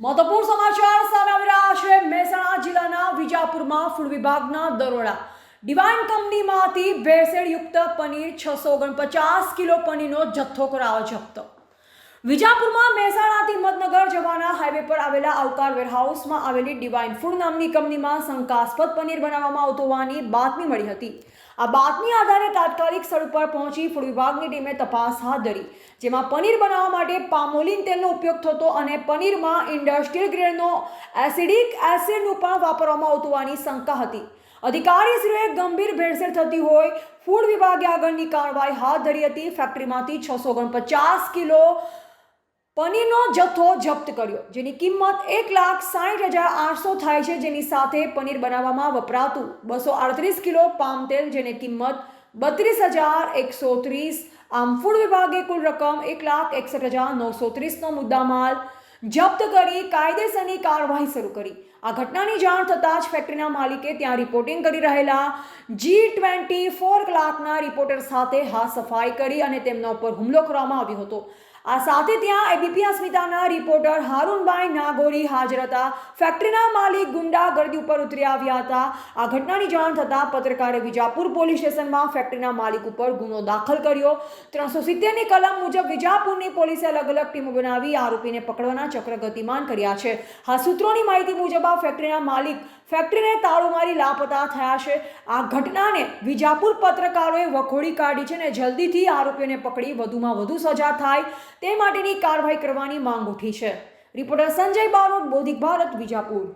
મહત્વપૂર્ણ સમાચાર સામે આવી રહ્યા છે. મહેસાણા જિલ્લાના વિજાપુરમાં ફૂડ વિભાગના દરોડા. ડિવાઇન કંપનીમાંથી ભેળસેળયુક્ત પનીર છસો ઓગણપચાસ કિલો પનીરનો જથ્થો કરાયો જપ્ત. વિજાપુરમાં મહેસાણાથી હિંમતનગર પર આવેલા અવતાર વેરહાઉસમાં આવેલી ડિવાઇન ફૂડ નામની કંપનીમાં શંકાસ્પદ પનીર બનાવવામાં આવતું હોવાની બાતમી મળી હતી. આ બાતમી આધારે તાત્કાલિક સ્થળ પર પહોંચી ફૂડ વિભાગની ટીમે તપાસ હાથ ધરી, જેમાં પનીર બનાવવા માટે પામોલિન તેલનો ઉપયોગ થતો અને પનીરમાં ઇન્ડસ્ટ્રીયલ ગ્રેડનો એસિડિક એસિડનું પણ વાપરવામાં આવતું હોવાની શંકા હતી. અધિકારીશ્રીઓએ ગંભીર ભેળસેળ થતી હોય ફૂડ વિભાગે આગળની કાર્યવાહી હાથ ધરી હતી. ફેક્ટરીમાંથી છસો ઓગણપચાસ કિલો પનીરનો જથ્થો જપ્ત કર્યો, જેની કિંમત એક લાખ સાઠ હજાર આઠસો થાય છે, જેની સાથે પનીર બનાવવામાં વપરાતું બસો આડત્રીસ કિલો પામ તેલ, જેની કિંમત બત્રીસ હજાર એકસો ત્રીસ. આમ ફૂડ વિભાગે કુલ રકમ એક લાખ એકસઠ હજાર નવસો ત્રીસનો મુદ્દામાલ જપ્ત કરી કાયદેસરની કાર્યવાહી શરૂ કરી. આ ઘટનાની જાણ થતાં જ ફેક્ટરીના માલિકે ત્યાં રિપોર્ટિંગ કરી રહેલા જી ટ્વેન્ટી ફોર કલાકના રિપોર્ટર સાથે હાથ સફાઈ કરી અને તેમના ઉપર હુમલો કરવામાં આવ્યો હતો. આ સાથે ત્યાં એબીપી અસ્મિતાના રિપોર્ટર હારૂનભાઈ નાગોરી હાજર હતા. ફેક્ટરીના માલિક ગુંડા ગર્દી ઉપર ઉતરી આવ્યા હતા. આ ઘટનાની જાણ થતાં પત્રકારે વિજાપુર પોલીસ સ્ટેશનમાં ફેક્ટરીના માલિક ઉપર ગુનો દાખલ કર્યો. ત્રણસો સિત્તેરની કલમ મુજબ વિજાપુરની પોલીસે અલગ અલગ ટીમો બનાવી આરોપીને પકડવાના ચક્ર ગતિમાન કર્યા છે. આ સૂત્રોની માહિતી મુજબ આ ફેક્ટરીના માલિક ફેક્ટરીને તાળું મારી લાપતા થયા છે. આ ઘટનાને વિજાપુર પત્રકારોએ વખોડી કાઢી છે અને જલ્દીથી આરોપીઓને પકડી વધુમાં વધુ સજા થાય તે માટેની કાર્યવાહી કરવાની માંગ ઉઠી છે. રિપોર્ટર સંજય બારોટ, બોધિક ભારત, વિજાપુર.